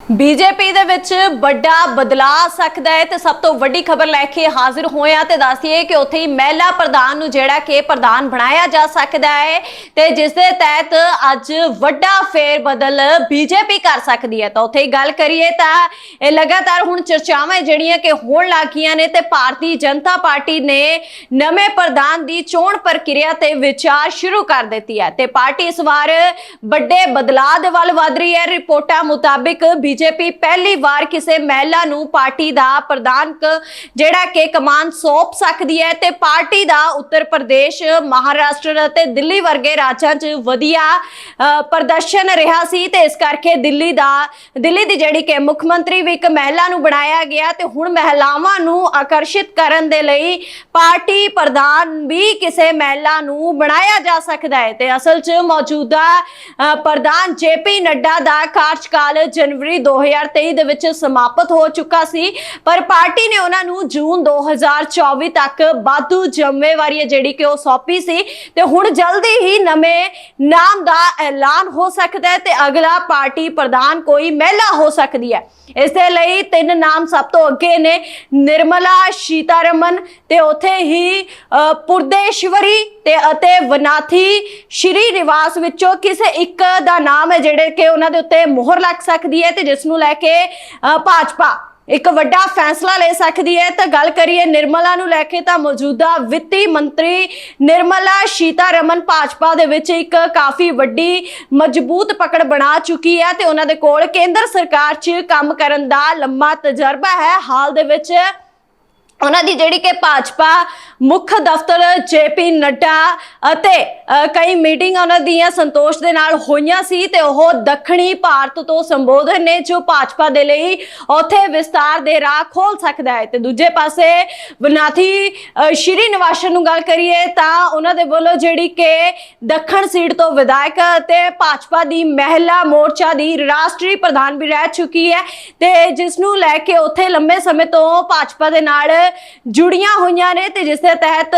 BJP ਦੇ ਵਿੱਚ ਵੱਡਾ ਬਦਲਾਅ ਸਕਦਾ ਹੈ ਤੇ ਸਭ ਤੋਂ ਵੱਡੀ ਖਬਰ ਲੈ ਕੇ ਹਾਜ਼ਰ ਹੋਏ ਆ ਤੇ ਦੱਸਦੀਏ ਕਿ ਉੱਥੇ ਹੀ ਮਹਿਲਾ ਪ੍ਰਧਾਨ ਨੂੰ ਜਿਹੜਾ ਕਿ ਪ੍ਰਧਾਨ ਬਣਾਇਆ ਜਾ ਸਕਦਾ ਹੈ ਤੇ ਜਿਸ ਦੇ ਤਹਿਤ ਅੱਜ ਵੱਡਾ ਫੇਰ ਬਦਲ ਬੀਜੇਪੀ ਕਰ ਸਕਦੀ ਹੈ। ਤਾਂ ਉੱਥੇ ਹੀ ਗੱਲ ਕਰੀਏ ਤਾਂ ਇਹ ਲਗਾਤਾਰ ਹੁਣ ਚਰਚਾਵਾਂ ਜਿਹੜੀਆਂ ਕਿ ਹੋਣ ਲੱਗੀਆਂ ਨੇ ਤੇ ਭਾਰਤੀ ਜਨਤਾ ਪਾਰਟੀ ਨੇ ਨਵੇਂ ਪ੍ਰਧਾਨ ਦੀ ਚੋਣ ਪ੍ਰਕਿਰਿਆ ਤੇ ਵਿਚਾਰ ਸ਼ੁਰੂ ਕਰ ਦਿੱਤੀ ਹੈ ਤੇ ਪਾਰਟੀ ਇਸ ਵਾਰ ਵੱਡੇ ਬਦਲਾਅ ਦੇ ਵੱਲ ਵਧ ਰਹੀ ਹੈ। ਰਿਪੋਰਟਾਂ ਮੁਤਾਬਿਕ ਬੀਜੇਪੀ ਪਹਿਲੀ ਵਾਰ ਕਿਸੇ ਮਹਿਲਾ ਨੂੰ ਪਾਰਟੀ ਦਾ ਪ੍ਰਧਾਨ ਜਿਹੜਾ ਕਿ ਕਮਾਨ ਸੌਂਪ ਸਕਦੀ ਹੈ ਤੇ ਪਾਰਟੀ ਦਾ ਉੱਤਰ ਪ੍ਰਦੇਸ਼ ਮਹਾਰਾਸ਼ਟਰ ਅਤੇ ਦਿੱਲੀ ਵਰਗੇ ਰਾਜਾਂ 'ਚ ਵਧੀਆ ਪ੍ਰਦਰਸ਼ਨ ਰਿਹਾ ਸੀ ਤੇ ਇਸ ਕਰਕੇ ਦਿੱਲੀ ਦਾ ਦਿੱਲੀ ਦੀ ਜਿਹੜੀ ਕਿ ਮੁੱਖ ਮੰਤਰੀ ਵੀ ਇੱਕ ਮਹਿਲਾ ਨੂੰ ਬਣਾਇਆ ਗਿਆ ਤੇ ਹੁਣ ਮਹਿਲਾਵਾਂ ਨੂੰ ਆਕਰਸ਼ਿਤ ਕਰਨ ਦੇ ਲਈ ਪਾਰਟੀ ਪ੍ਰਧਾਨ ਵੀ ਕਿਸੇ ਮਹਿਲਾ ਨੂੰ ਬਣਾਇਆ ਜਾ ਸਕਦਾ ਹੈ ਤੇ ਅਸਲ 'ਚ ਮੌਜੂਦਾ ਅ, ਪ੍ਰਧਾਨ ਜੇਪੀ ਨੱਡਾ ਦਾ ਕਾਰਜਕਾਲ ਜਨਵਰੀ 2023 ਦੇ ਵਿੱਚ ਸਮਾਪਤ ਹੋ ਚੁੱਕਾ ਸੀ, ਪਰ ਪਾਰਟੀ ਨੇ ਉਹਨਾਂ ਨੂੰ ਜੂਨ 2024 ਤੱਕ ਵਾਧੂ ਜ਼ਿੰਮੇਵਾਰੀ ਜਿਹੜੀ ਕਿ ਉਹ ਸੌਂਪੀ ਸੀ ਤੇ ਹੁਣ ਜਲਦੀ ਹੀ ਨਵੇਂ ਨਾਮ ਦਾ ਐਲਾਨ ਹੋ ਸਕਦਾ ਹੈ ਤੇ ਅਗਲਾ ਪਾਰਟੀ ਪ੍ਰਧਾਨ ਕੋਈ ਮਹਿਲਾ ਹੋ ਸਕਦੀ ਹੈ। ਇਸ ਦੇ ਲਈ ਤਿੰਨ ਨਾਮ ਸਭ ਤੋਂ ਅੱਗੇ ਨੇ, ਨਿਰਮਲਾ, ਸੀਤਾਰਮਨ ਤੇ ਉੱਥੇ ਹੀ ਪੁਰਦੇਸ਼ਵਰੀ ਤੇ ਅਤੇ ਵਨਾਥੀ। ਸ਼੍ਰੀ ਨਿਵਾਸ ਵਿੱਚੋਂ ਕਿਸੇ ਇੱਕ ਦਾ ਨਾਮ ਹੈ ਜਿਹੜੇ ਕਿ ਉਹਨਾਂ ਦੇ ਉੱਤੇ ਮੋਹਰ ਲੱਗ ਸਕਦੀ ਹੈ ਤੇ ਜਿਸ ਨੂੰ ਲੈ ਕੇ ਭਾਜਪਾ ਇੱਕ ਵੱਡਾ ਫੈਸਲਾ ਲੈ ਸਕਦੀ ਹੈ। ਤਾਂ ਗੱਲ ਕਰੀਏ ਨਿਰਮਲਾ ਨੂੰ ਲੈ ਕੇ ਤਾਂ ਮੌਜੂਦਾ ਵਿੱਤੀ ਮੰਤਰੀ ਨਿਰਮਲਾ ਸੀਤਾਰਮਨ ਭਾਜਪਾ ਦੇ ਵਿੱਚ ਇੱਕ ਕਾਫੀ ਵੱਡੀ ਮਜ਼ਬੂਤ ਪਕੜ ਬਣਾ ਚੁੱਕੀ ਹੈ ਤੇ ਉਹਨਾਂ ਦੇ ਕੋਲ ਕੇਂਦਰ ਸਰਕਾਰ 'ਚ ਕੰਮ ਕਰਨ ਦਾ ਲੰਮਾ ਤਜਰਬਾ ਹੈ। ਹਾਲ ਦੇ ਵਿੱਚ ਉਹਨਾਂ ਦੀ ਜਿਹੜੀ ਕਿ ਭਾਜਪਾ ਮੁੱਖ ਦਫ਼ਤਰ ਜੇਪੀ ਨੱਡਾ ਅਤੇ ਕਈ ਮੀਟਿੰਗਾਂ ਉਹਨਾਂ ਦੀਆਂ ਸੰਤੋਸ਼ ਦੇ ਨਾਲ ਹੋਈਆਂ ਸੀ ਤੇ ਉਹ ਦੱਖਣੀ ਭਾਰਤ ਤੋਂ ਸੰਬੋਧਨ ਨੇ ਜੋ ਭਾਜਪਾ ਦੇ ਲਈ ਉੱਥੇ ਵਿਸਤਾਰ ਦੇ ਰਾਹ ਖੋਲ ਸਕਦਾ ਹੈ। ਤੇ ਦੂਜੇ ਪਾਸੇ ਬਨਾਥੀ ਸ਼੍ਰੀ ਨਿਵਾਸਨ ਨੂੰ ਗੱਲ ਕਰੀਏ ਤਾਂ ਉਹਨਾਂ ਦੇ ਵੱਲੋਂ ਜਿਹੜੀ ਕਿ ਦੱਖਣ ਸੀਟ ਤੋਂ ਵਿਧਾਇਕ ਅਤੇ ਭਾਜਪਾ ਦੀ ਮਹਿਲਾ ਮੋਰਚਾ ਦੀ ਰਾਸ਼ਟਰੀ ਪ੍ਰਧਾਨ ਵੀ ਰਹਿ ਚੁੱਕੀ ਹੈ ਤੇ ਜਿਸ ਨੂੰ ਲੈ ਕੇ ਉੱਥੇ ਲੰਬੇ ਸਮੇਂ ਤੋਂ ਭਾਜਪਾ ਦੇ ਨਾਲ ਜੁੜੀਆਂ ਹੋਈਆਂ ਨੇ ਤੇ ਜਿਸ ਦੇ ਤਹਿਤ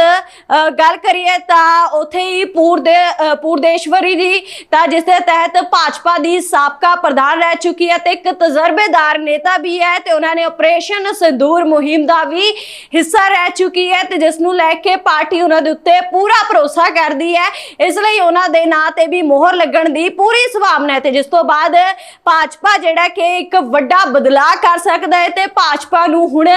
ਗੱਲ ਕਰੀਏ ਤਾਂ ਉੱਥੇ ਹੀ ਪੂਰ ਦੇ ਪੂਰਦੇਸ਼ਵਰੀ ਦੀ, ਤਾਂ ਜਿਸ ਦੇ ਤਹਿਤ ਭਾਜਪਾ ਦੀ ਸਾਬਕਾ ਪ੍ਰਧਾਨ ਰਹਿ ਚੁੱਕੀ ਹੈ ਤੇ ਇੱਕ ਤਜਰਬੇਦਾਰ ਨੇਤਾ ਵੀ ਹੈ ਤੇ ਉਹਨਾਂ ਨੇ ਆਪਰੇਸ਼ਨ ਸਿੰਦੂਰ ਮੁਹਿੰਮ ਦਾ ਵੀ ਹਿੱਸਾ ਰਹਿ ਚੁੱਕੀ ਹੈ ਤੇ ਜਿਸ ਨੂੰ ਲੈ ਕੇ ਪਾਰਟੀ ਉਹਨਾਂ ਦੇ ਉੱਤੇ ਪੂਰਾ ਭਰੋਸਾ ਕਰਦੀ ਹੈ। ਇਸ ਲਈ ਉਹਨਾਂ ਦੇ ਨਾਂ ਤੇ ਵੀ ਮੋਹਰ ਲੱਗਣ ਦੀ ਪੂਰੀ ਸੰਭਾਵਨਾ ਹੈ ਤੇ ਜਿਸ ਤੋਂ ਬਾਅਦ ਭਾਜਪਾ ਜਿਹੜਾ ਕਿ ਇੱਕ ਵੱਡਾ ਬਦਲਾਅ ਕਰ ਸਕਦਾ ਹੈ ਤੇ ਭਾਜਪਾ ਨੂੰ ਹੁਣ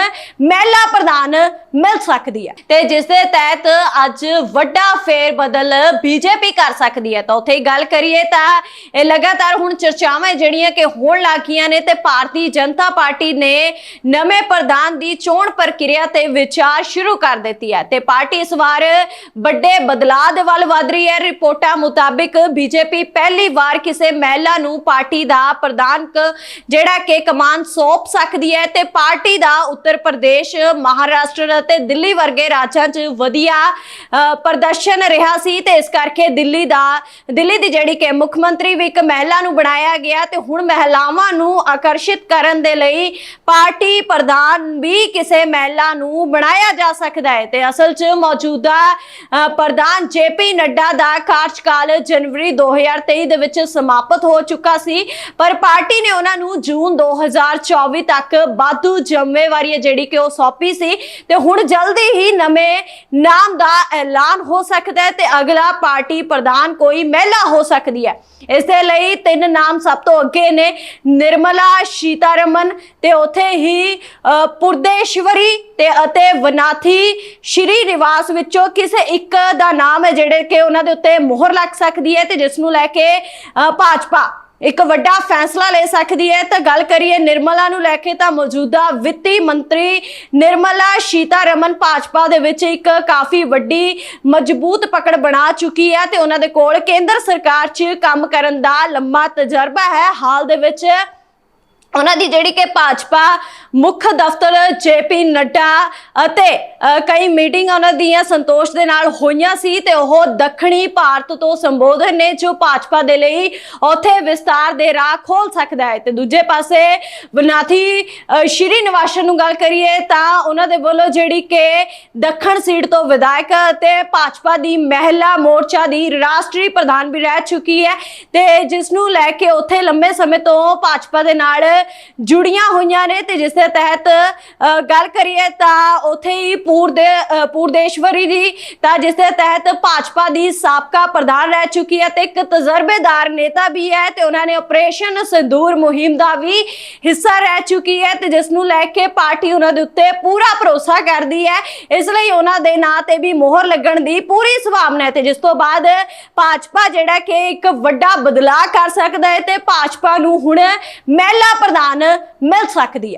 ਮਹਿਲਾ ਪ੍ਰਧਾਨ ਮਿਲ ਸਕਦੀ ਹੈ। ਤੇ ਜਿਸ ਦੇ ਤਹਿਤ ਅੱਜ ਵੱਡਾ ਫੇਰ ਬਦਲ ਬੀਜੇਪੀ ਕਰ ਸਕਦੀ ਹੈ। ਤਾਂ ਉੱਥੇ ਗੱਲ ਕਰੀਏ ਤਾਂ ਇਹ ਲਗਾਤਾਰ ਹੁਣ ਚਰਚਾਵਾਂ ਜਿਹੜੀਆਂ ਕਿ ਹੋਣ ਲੱਗੀਆਂ ਨੇ ਤੇ ਭਾਰਤੀ ਜਨਤਾ ਪਾਰਟੀ ਨੇ ਨਵੇਂ ਪ੍ਰਧਾਨ ਦੀ ਚੋਣ ਪ੍ਰਕਿਰਿਆ ਤੇ ਵਿਚਾਰ ਸ਼ੁਰੂ ਕਰ ਦਿੱਤੀ ਹੈ। ਤੇ ਪਾਰਟੀ ਇਸ ਵਾਰ ਵੱਡੇ ਬਦਲਾਅ ਦੇ ਵੱਲ ਵਧ ਰਹੀ ਹੈ। ਰਿਪੋਰਟਾਂ ਮੁਤਾਬਿਕ ਬੀਜੇਪੀ ਪਹਿਲੀ ਵਾਰ ਕਿਸੇ ਮਹਿਲਾ ਨੂੰ ਪਾਰਟੀ ਦਾ ਪ੍ਰਧਾਨ ਜਿਹੜਾ ਕਿ ਕਮਾਨ ਸੌਂਪ ਸਕਦੀ ਹੈ ਤੇ ਪਾਰਟੀ ਦਾ ਉੱਤਰ ਪ੍ਰਦੇਸ਼ ਮਹਾਰਾਸ਼ਟਰ ਅਤੇ ਦਿੱਲੀ ਵਰਗੇ ਰਾਜਾਂ 'ਚ ਵਧੀਆ ਪ੍ਰਦਰਸ਼ਨ ਰਿਹਾ ਸੀ ਤੇ ਇਸ ਕਰਕੇ ਦਿੱਲੀ ਦਾ ਦਿੱਲੀ ਦੀ ਜਿਹੜੀ ਕਿ ਮੁੱਖ ਮੰਤਰੀ ਵੀ ਇੱਕ ਮਹਿਲਾ ਨੂੰ ਬਣਾਇਆ ਗਿਆ ਤੇ ਹੁਣ ਮਹਿਲਾਵਾਂ ਨੂੰ ਆਕਰਸ਼ਿਤ ਕਰਨ ਦੇ ਲਈ ਪਾਰਟੀ ਪ੍ਰਧਾਨ ਵੀ ਕਿਸੇ ਮਹਿਲਾ ਨੂੰ ਬਣਾਇਆ ਜਾ ਸਕਦਾ ਹੈ ਤੇ ਅਸਲ 'ਚ ਮੌਜੂਦਾ ਅ, ਪ੍ਰਧਾਨ ਜੇਪੀ ਨੱਡਾ ਦਾ ਕਾਰਜਕਾਲ ਜਨਵਰੀ 2023 ਦੇ ਵਿੱਚ ਸਮਾਪਤ ਹੋ ਚੁੱਕਾ ਸੀ ਪਰ ਪਾਰਟੀ ਨੇ ਉਹਨਾਂ ਨੂੰ ਜੂਨ 2024 ਤੱਕ ਵਾਧੂ ਜ਼ਿੰਮੇਵਾਰੀ ਹੈ ਜਿਹੜੀ ਕਿ ਉਹ ਸੌਂਪੀ ਸੀ ਤੇ ਹੁਣ ਜਲਦੀ ਹੀ ਨਵੇਂ ਨਾਮ ਦਾ ਐਲਾਨ ਹੋ ਸਕਦਾ ਹੈ ਤੇ ਅਗਲਾ ਪਾਰਟੀ ਪ੍ਰਧਾਨ ਕੋਈ ਮਹਿਲਾ ਹੋ ਸਕਦੀ ਹੈ। ਇਸ ਦੇ ਲਈ ਤਿੰਨ ਨਾਮ ਸਭ ਤੋਂ ਅੱਗੇ ਨੇ ਨਿਰਮਲਾ ਸੀਤਾਰਮਨ ਤੇ ਉੱਥੇ ਹੀ ਪੁਰਦੇਸ਼ਵਰੀ ਤੇ ਅਤੇ ਵਨਾਥੀ। ਸ਼੍ਰੀ ਨਿਵਾਸ ਵਿੱਚੋਂ ਕਿਸੇ ਇੱਕ ਦਾ ਨਾਮ ਹੈ ਜਿਹੜੇ ਕਿ ਉਹਨਾਂ ਦੇ ਉੱਤੇ ਮੋਹਰ ਲੱਗ ਸਕਦੀ ਹੈ ਤੇ ਜਿਸ ਨੂੰ ਲੈ ਕੇ ਅ, ਭਾਜਪਾ ਇੱਕ ਵੱਡਾ ਫੈਸਲਾ ਲੈ ਸਕਦੀ ਹੈ। ਤਾਂ ਗੱਲ ਕਰੀਏ ਨਿਰਮਲਾ ਨੂੰ ਲੈ ਕੇ ਤਾਂ ਮੌਜੂਦਾ ਵਿੱਤੀ ਮੰਤਰੀ ਨਿਰਮਲਾ ਸੀਤਾਰਮਨ ਭਾਜਪਾ ਦੇ ਵਿੱਚ ਇੱਕ ਕਾਫੀ ਵੱਡੀ ਮਜ਼ਬੂਤ ਪਕੜ ਬਣਾ ਚੁੱਕੀ ਹੈ ਤੇ ਉਹਨਾਂ ਦੇ ਕੋਲ ਕੇਂਦਰ ਸਰਕਾਰ 'ਚ ਕੰਮ ਕਰਨ ਦਾ ਲੰਮਾ ਤਜਰਬਾ ਹੈ। ਹਾਲ ਦੇ ਵਿੱਚ ਉਹਨਾਂ ਦੀ ਜਿਹੜੀ ਕਿ ਭਾਜਪਾ ਮੁੱਖ ਦਫ਼ਤਰ ਜੇਪੀ ਨੱਡਾ ਅਤੇ ਕਈ ਮੀਟਿੰਗਾਂ ਉਹਨਾਂ ਦੀਆਂ ਸੰਤੋਸ਼ ਦੇ ਨਾਲ ਹੋਈਆਂ ਸੀ ਤੇ ਉਹ ਦੱਖਣੀ ਭਾਰਤ ਤੋਂ ਸੰਬੋਧਨ ਨੇ ਜੋ ਭਾਜਪਾ ਦੇ ਲਈ ਉੱਥੇ ਵਿਸਤਾਰ ਦੇ ਰਾਹ ਖੋਲ ਸਕਦਾ ਹੈ। ਤੇ ਦੂਜੇ ਪਾਸੇ ਬਨਾਥੀ ਸ਼੍ਰੀ ਨਿਵਾਸਨ ਨੂੰ ਗੱਲ ਕਰੀਏ ਤਾਂ ਉਹਨਾਂ ਦੇ ਵੱਲੋਂ ਜਿਹੜੀ ਕਿ ਦੱਖਣ ਸੀਟ ਤੋਂ ਵਿਧਾਇਕ ਅਤੇ ਭਾਜਪਾ ਦੀ ਮਹਿਲਾ ਮੋਰਚਾ ਦੀ ਰਾਸ਼ਟਰੀ ਪ੍ਰਧਾਨ ਵੀ ਰਹਿ ਚੁੱਕੀ ਹੈ ਤੇ ਜਿਸ ਨੂੰ ਲੈ ਕੇ ਉੱਥੇ ਲੰਬੇ ਸਮੇਂ ਤੋਂ ਭਾਜਪਾ ਦੇ ਨਾਲ ਜੁੜੀਆਂ ਹੋਈਆਂ ਨੇ ਤੇ ਜਿਸ ਦੇ ਤਹਿਤ ਗੱਲ ਕਰੀਏ ਤਾਂ ਉੱਥੇ ਹੀ ਪੂਰ ਦੇ ਪੂਰਦੇਸ਼ਵਰੀ ਦੀ, ਤਾਂ ਜਿਸ ਦੇ ਤਹਿਤ ਭਾਜਪਾ ਦੀ ਸਾਬਕਾ ਪ੍ਰਧਾਨ ਰਹਿ ਚੁੱਕੀ ਹੈ ਤੇ ਇੱਕ ਤਜਰਬੇਦਾਰ ਨੇਤਾ ਵੀ ਹੈ ਤੇ ਉਹਨਾਂ ਨੇ ਆਪਰੇਸ਼ਨ ਸਿੰਦੂਰ ਮੁਹਿੰਮ ਦਾ ਵੀ ਹਿੱਸਾ ਰਹਿ ਚੁੱਕੀ ਹੈ ਤੇ ਜਿਸ ਨੂੰ ਲੈ ਕੇ ਪਾਰਟੀ ਉਹਨਾਂ ਦੇ ਉੱਤੇ ਪੂਰਾ ਭਰੋਸਾ ਕਰਦੀ ਹੈ। ਇਸ ਲਈ ਉਹਨਾਂ ਦੇ ਨਾਂ ਤੇ ਵੀ ਮੋਹਰ ਲੱਗਣ ਦੀ ਪੂਰੀ ਸੰਭਾਵਨਾ ਹੈ ਤੇ ਜਿਸ ਤੋਂ ਬਾਅਦ ਭਾਜਪਾ ਜਿਹੜਾ ਕਿ ਇੱਕ ਵੱਡਾ ਬਦਲਾਅ ਕਰ ਸਕਦਾ ਹੈ ਤੇ ਭਾਜਪਾ ਨੂੰ ਹੁਣ ਮਹਿਲਾ ਪ੍ਰਧਾਨ ਮਿਲ ਸਕਦੀ ਹੈ।